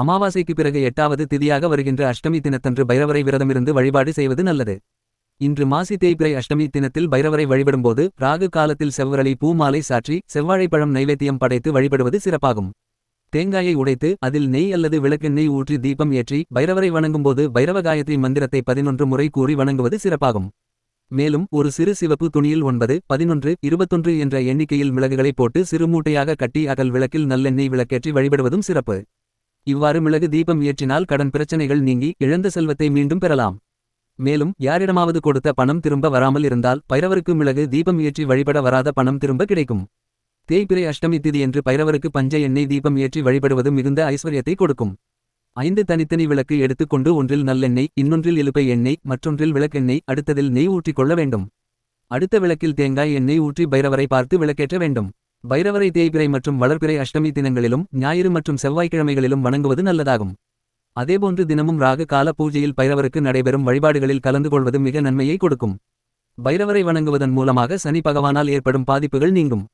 அமாவாசைக்கு பிறகு எட்டாவது திதியாக வருகின்ற அஷ்டமி தினத்தன்று பைரவரை விரதமிருந்து வழிபாடு செய்வது நல்லது. இன்று மாசி தேய்பிரை அஷ்டமி தினத்தில் பைரவரை வழிபடும்போது ராகு காலத்தில் செவ்வரளி பூமாலை சாற்றி செவ்வாழைப்பழம் நைவேத்தியம் படைத்து வழிபடுவது சிறப்பாகும். தேங்காயை உடைத்து அதில் நெய் அல்லது விளக்கெண்ணெய் ஊற்றி தீபம் ஏற்றி பைரவரை வணங்கும்போது பைரவ காயத்ரி மந்திரத்தை பதினொன்று முறை கூறி வணங்குவது சிறப்பாகும். மேலும் ஒரு சிறு சிவப்பு துணியில் ஒன்பது பதினொன்று இருபத்தொன்று என்ற எண்ணிக்கையில் மிளகுகளை போட்டு சிறு மூட்டையாக கட்டி அகல் விளக்கில் நல்லெண்ணெய் விளக்கேற்றி வழிபடுவதும் சிறப்பு. இவ்வாறு மிளகு தீபம் இயற்றினால் கடன் பிரச்சனைகள் நீங்கி இழந்த செல்வத்தை மீண்டும் பெறலாம். மேலும் யாரிடமாவது கொடுத்த பணம் திரும்ப வராமல் இருந்தால் பைரவருக்கு மிளகு தீபம் இயற்றி வழிபட வராத பணம் திரும்ப கிடைக்கும். தேய்பிறை அஷ்டமி திதி என்று பைரவருக்கு பஞ்ச எண்ணெய் தீபம் ஏற்றி வழிபடுவது மிகுந்த ஐஸ்வர்யத்தை கொடுக்கும். ஐந்து தனித்தனி விளக்கு எடுத்துக்கொண்டு ஒன்றில் நல்லெண்ணெய் இன்னொன்றில் இலுப்பை எண்ணெய் மற்றொன்றில் விளக்கெண்ணெய் அடுத்ததில் நெய் ஊற்றிக் கொள்ள வேண்டும். அடுத்த விளக்கில் தேங்காய் எண்ணெய் ஊற்றி பைரவரை பார்த்து விளக்கேற்ற வேண்டும். பைரவரை தேய்பிறை மற்றும் வளர்பிறை அஷ்டமி தினங்களிலும் ஞாயிறு மற்றும் செவ்வாய்க்கிழமைகளிலும் வணங்குவது நல்லதாகும். அதேபோன்று தினமும் ராக கால பூஜையில் பைரவருக்கு நடைபெறும் வழிபாடுகளில் கலந்து கொள்வது மிக நன்மையை கொடுக்கும். பைரவரை வணங்குவதன் மூலமாக சனி பகவானால் ஏற்படும் பாதிப்புகள் நீங்கும்.